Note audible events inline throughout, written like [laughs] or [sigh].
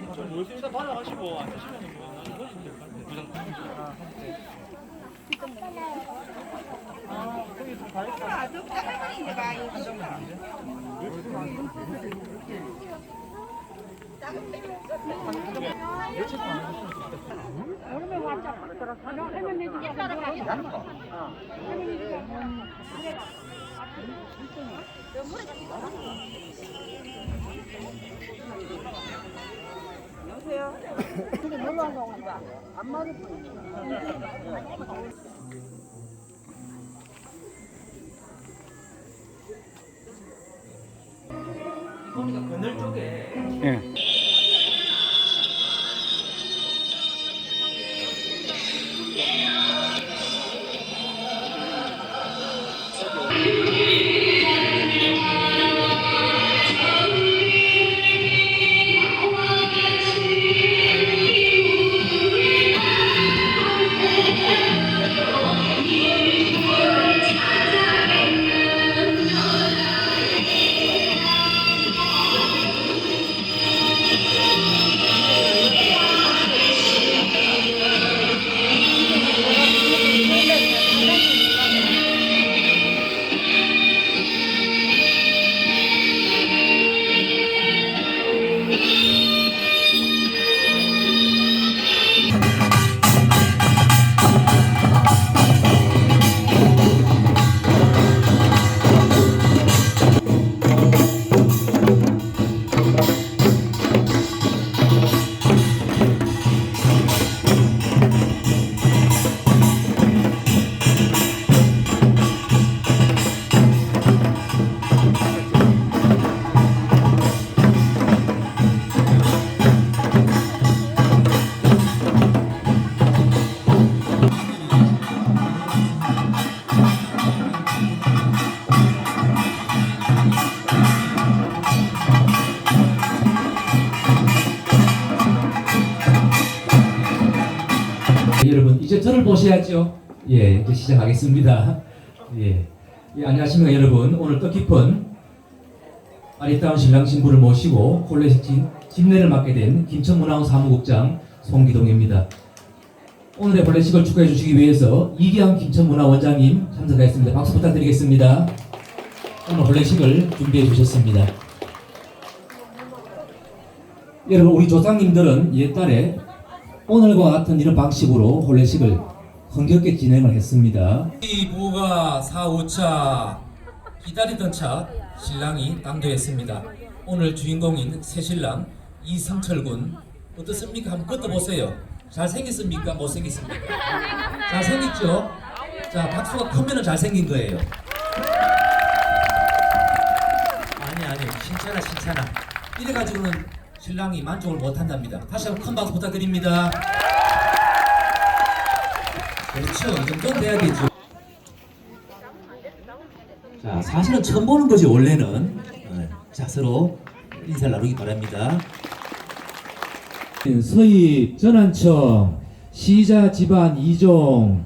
일단 받아가시고 안 되시면 뭐 나중에 보내시면 될 것 같아요. 부장 보니까 그늘 쪽에 예. 여러분 이 제 저를 보셔야죠. 예, 이제 시작하겠습니다. 예, 예, 안녕하십니까 여러분. 오늘 뜻깊은 아리따운 신랑 신부를 모시고 홀레식 진- 집례를 맡게 된 김천문화원 사무국장 송기동입니다. 오늘의 홀레식을 축하해 주시기 위해서 이기환 김천문화원장님 참석하였습니다. 박수 부탁드리겠습니다. 오늘 홀레식을 준비해 주셨습니다. 여러분 우리 조상님들은 옛날에 오늘과 같은 이런 방식으로 혼례식을 흥겹게 진행을 했습니다. 이 부가 4, 5차 기다리던 차 신랑이 당도했습니다. 오늘 주인공인 새신랑 이승철 군 어떻습니까? 한번 걷어보세요. 잘생겼습니까? 못생겼습니까? 잘생겼죠? 자 박수가 크면 잘생긴 거예요. 아니 아니 신차나 신차나 이래가지고는 신랑이 만족을 못한답니다. 다시 한번 큰 박수 부탁드립니다. 그렇죠. 이 정도는 돼야겠죠. 자, 사실은 처음 보는 거지 원래는. 어, 자, 서로 인사를 나누기 바랍니다. 서희 전환청 시자 집안 이종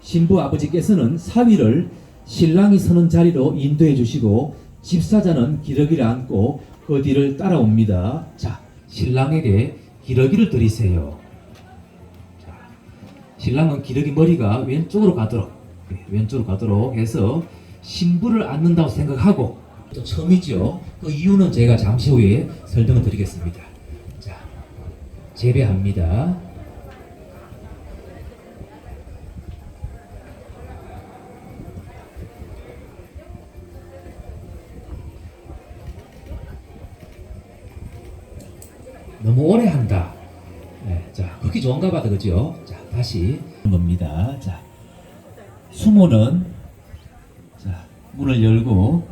신부 아버지께서는 사위를 신랑이 서는 자리로 인도해 주시고 집사자는 기러기를 안고 그 뒤를 따라옵니다. 자, 신랑에게 기러기를 드리세요. 자, 신랑은 기러기 머리가 왼쪽으로 가도록 예, 왼쪽으로 가도록 해서 신부를 안는다고 생각하고 또 처음이죠. 그 이유는 제가 잠시 후에 설명을 드리겠습니다. 자, 재배합니다. 좋은가 봐도 그죠? 자, 다시 겁니다. 자, 수모는 자, 문을 열고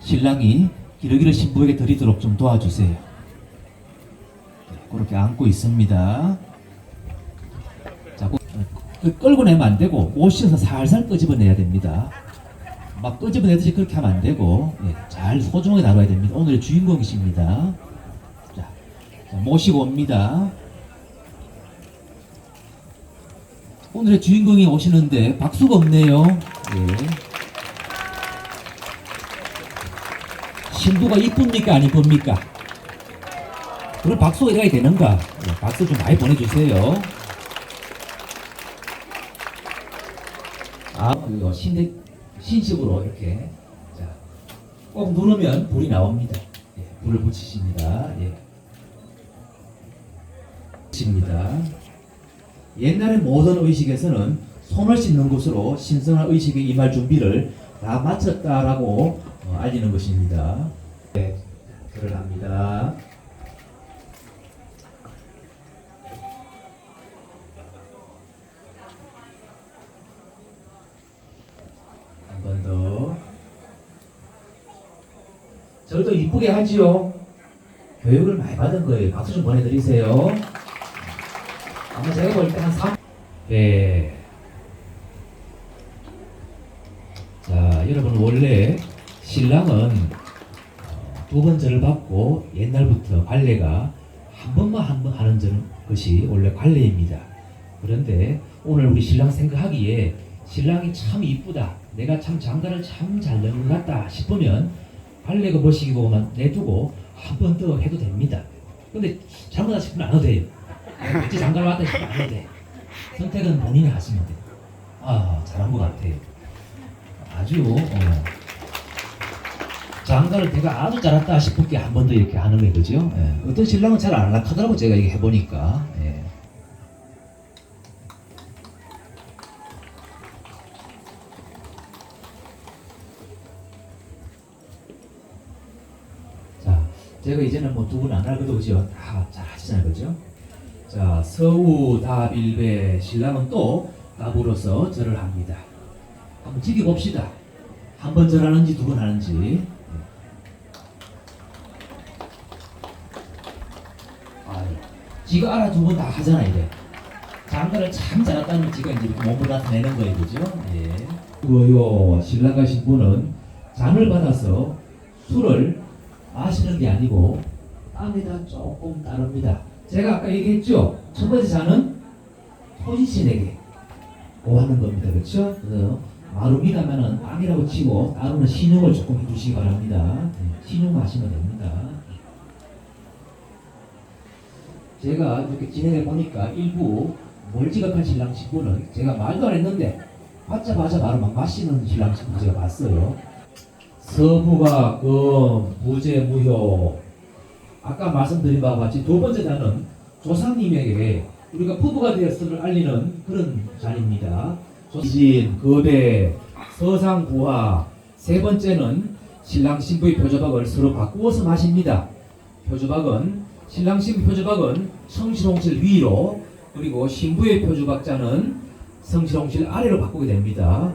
신랑이 기러기를 신부에게 드리도록 좀 도와주세요. 네, 그렇게 안고 있습니다. 자, 그- 그 끌고 내면 안 되고 오셔서 살살 끄집어내야 됩니다. 막 끄집어내듯이 그렇게 하면 안 되고 예, 잘 소중하게 다뤄야 됩니다. 오늘의 주인공이십니다. 자, 자, 모시고 옵니다. 오늘의 주인공이 오시는데 박수가 없네요. 예. 신부가 이쁩니까 안 이쁩니까? 그럼 박수가 이래야 되는가? 예, 박수 좀 많이 보내주세요. 아, 그리고 신, 신식으로 이렇게. 자, 꼭 누르면 불이 나옵니다. 예, 불을 붙이십니다. 예. 붙입니다. 옛날의 모든 의식에서는 손을 씻는 것으로 신성한 의식에 임할 준비를 다 마쳤다라고 어, 알리는 것입니다. 네, 들어갑니다. 한 번 더. 저도 이쁘게 하지요. 교육을 많이 받은 거예요. 박수 좀 보내드리세요. 아마 제가 볼 때 한 3. 네. 자, 여러분 원래 신랑은 어, 두번 절을 받고 옛날부터 관례가 한 번만 한 번 하는 절- 것이 원래 관례입니다. 그런데 오늘 우리 신랑 생각하기에 신랑이 참 이쁘다. 내가 참 장가를 참잘 같다 싶으면 관례가 멋이기 보면 내두고 한 번 더 해도 됩니다. 근데 잘못하다 싶으면 안 해도 돼요. 어찌 장가를 왔다 싶으면 안 돼. 선택은 본인이 하시면 돼요. 아, 잘한 것 같아요. 아주, 어. 장가를 내가 아주 잘했다 싶을 게 한 번 더 이렇게 하는 거예요. 그죠? 예. 어떤 신랑은 잘안 하더라고, 제가 이게 해보니까. 예. 자, 제가 이제는 뭐 두 분안 할거도 그죠? 다 잘 하시잖아요. 그죠? 자, 서우 다빌베 신랑은 또 더불어서 절을 합니다. 한번 지켜봅시다. 한 번 절하는지 두 번 하는지. 아, 지가 알아 두번다 하잖아 이래. 장가를 참 잘했다는 걸 지가 이제 몸을 나타내는 거예요, 그죠? 예. 그리고요 신랑 가신 분은 잔을 받아서 술을 마시는 게 아니고 땅에다 조금 따릅니다. 제가 아까 얘기했죠. 첫 번째 잔은 토지신에게 오하는 겁니다. 그렇죠? 그래서 마rum이라면은 땅이라고 치고 따르는 신용을 조금 해주시기 바랍니다. 네, 신용 하시면 됩니다. 제가 이렇게 진행해 보니까 일부 멀지각한 신랑 신부는 제가 말도 안 했는데 받자마자 바로 막 마시는 신랑 신부 제가 봤어요. 서부가 금, 부재, 무효. 아까 말씀드린 바와 같이 두 번째 단은 조상님에게 우리가 부부가 되었음을 알리는 그런 잔입니다. 진, 거배, 서상, 부하. 세 번째는 신랑 신부의 표조박을 서로 바꾸어서 마십니다. 표조박은 신랑 신부 표조박은 성실홍실 위로 그리고 신부의 표조박자는 성실홍실 아래로 바꾸게 됩니다.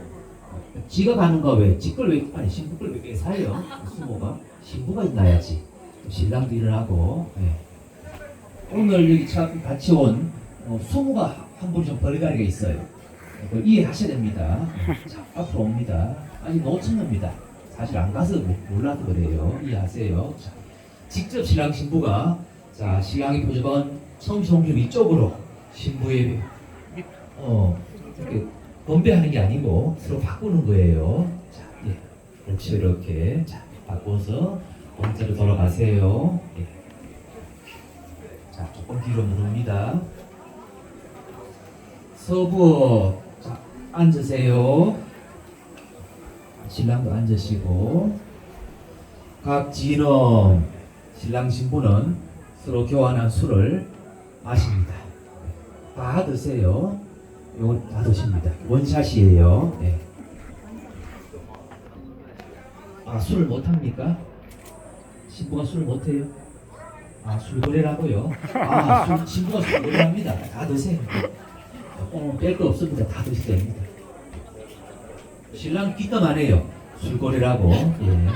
지가 가는 거 왜? 지걸 왜 아니 신부 걸왜 사요? 수모가 신부가 있나야지. 신랑도 일어나고. 예. 오늘 여기 참 같이 온 어, 수모가 한 분이 좀 벌가리가 있어요. 그걸 이해하셔야 됩니다. [laughs] 자, 앞으로 옵니다. 아직 노천입니다. 사실 안 가서 모- 몰라도 그래요. 이해하세요. 자, 직접 신랑 신부가 자 신랑의 표정은 성성중 이쪽으로 신부의 어 이렇게 건배하는 게 아니고 서로 바꾸는 거예요. 자, 예. 그렇지 이렇게 자 바꿔서 본체로 돌아가세요. 예. 자 조금 뒤로 누릅니다. 서부 자 앉으세요. 신랑도 앉으시고 각 진엄 신랑 신부는 서로 교환한 술을 마십니다. 다 드세요. 이건 다 드십니다. 원샷이에요. 네. 아 술을 못 합니까? 신부가 술을 못 해요? 아 술거래라고요? 아 술, 신부가 술거래합니다. 다 드세요. 어, 뺄거 없습니다. 다 드시면 됩니다. 신랑 귀담 안 해요. 술거래라고. 예.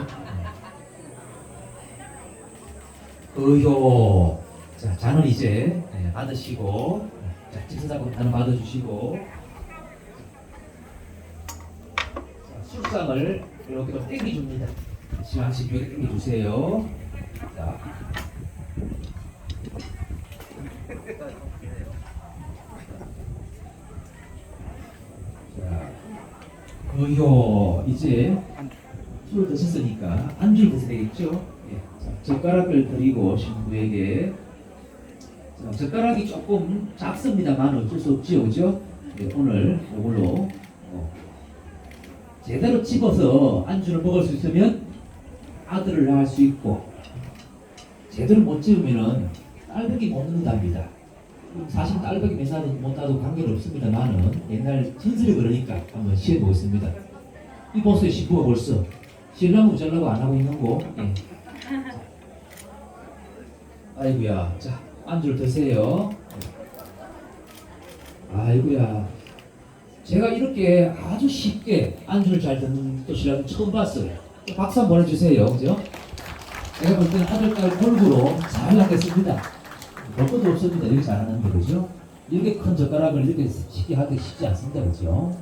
의효. 자, 잔을 이제 예, 받으시고, 자, 집사자고 잔을 받아주시고, 자, 술상을 이렇게 좀 땡겨줍니다. 이렇게 땡겨주세요. 자. 자, 의효. 이제 술 드셨으니까 안주를 드셔야 되겠죠? 예. 자, 젓가락을 드리고 신부에게 자, 젓가락이 조금 작습니다만 어쩔 수 없지요, 그죠? 네, 오늘 이걸로 어, 제대로 집어서 안주를 먹을 수 있으면 아들을 낳을 수 있고 제대로 못 집으면은 딸벽이 못 낳는답니다. 사실 딸벽이 몇 낳아도 못 낳아도 관계는 없습니다만은 옛날 진술이 그러니까 한번 시해보겠습니다. 이 보세요, 신부가 벌써 신랑은 우잘라고 안 하고 있는 거. 예. 아이고야, 자 안주를 드세요. 아이고야, 제가 이렇게 아주 쉽게 안주를 잘 듣는 또 신랑은 처음 봤어요. 박수 한번 보내주세요, 그죠? 제가 볼 때는 아들딸 골고루 잘 하겠습니다. 볼 것도 없습니다. 이렇게 잘하는데, 그죠? 이렇게 큰 젓가락을 이렇게 쉽게 하기 쉽지 않습니다, 그죠?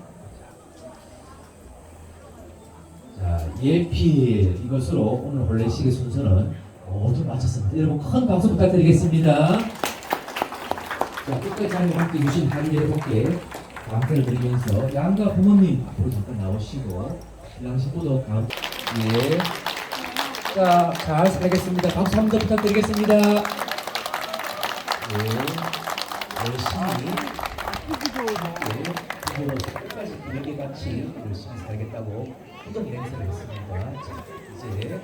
자, 예피 이것으로 오늘 혼례식의 순서는 모두 마쳤습니다. 여러분 큰 박수 부탁드리겠습니다. 자, 끝까지 자리에 함께 해주신 한인 여러분께 감사를 드리면서 양가 부모님 앞으로 잠깐 나오시고 신부도 다음 예. 자, 잘 살겠습니다. 박수 한 번 더 부탁드리겠습니다. 예. 열심히 예. 끝까지 이렇게 같이 열심히 살겠다고 후동 행사를 했습니다. 자, 이제